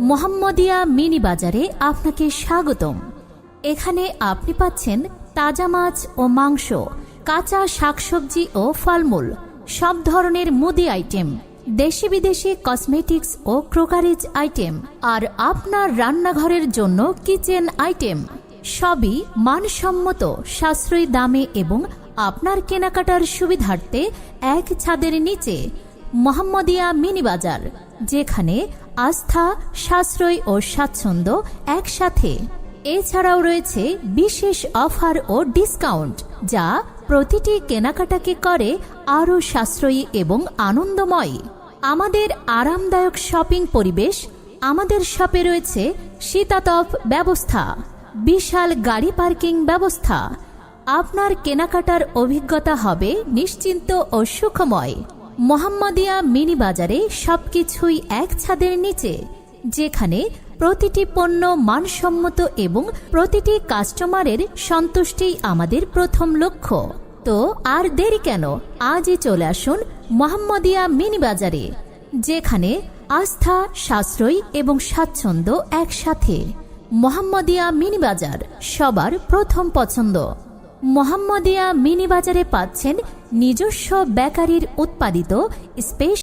Mohammadia mini বাজারে আপনাকে স্বাগতম। এখানে আপনি পাচ্ছেন তাজা মাছ ও মাংস, কাঁচা শাকসবজি ও ফলমূল, সব ধরনের মুদি আইটেম, দেশি বিদেশি কসমেটিক্স ও ক্রোকারিজ আইটেম, আর আপনার রান্নাঘরের জন্য কিচেন আইটেম। সবই মানসম্মত, সাশ্রয়ী দামে এবং আপনার কেনাকাটার সুবিধার্থে এক ছাদের নিচে মোহাম্মদিয়া মিনি বাজার যেখানে আস্থা, সাশ্রয় ও স্বাচ্ছন্দ্য একসাথে। এছাড়াও রয়েছে বিশেষ অফার ও ডিসকাউন্ট, যা প্রতিটি কেনাকাটাকে করে আরও সাশ্রয়ী এবং আনন্দময়। আমাদের আরামদায়ক শপিং পরিবেশ, আমাদের শপে রয়েছে শীতাতপ ব্যবস্থা, বিশাল গাড়ি পার্কিং ব্যবস্থা। আপনার কেনাকাটার অভিজ্ঞতা হবে নিশ্চিন্ত ও সুখময়। মোহাম্মদিয়া মিনি বাজারে সবকিছুই এক ছাদের নিচে, যেখানে প্রতিটি পণ্য মানসম্মত এবং প্রতিটি কাস্টমারের সন্তুষ্টি আমাদের প্রথম লক্ষ্য। তো আর দেরি কেন? আজই চলে আসুন মোহাম্মদিয়া মিনি বাজারে যেখানে আস্থা, সাশ্রয় এবং স্বাচ্ছন্দ্য একসাথে। মোহাম্মদিয়া মিনি বাজার সবার প্রথম পছন্দ। মোহাম্মদিয়া মিনি বাজারে পাচ্ছেন নিজস্ব বেকারির উৎপাদিত স্পেশ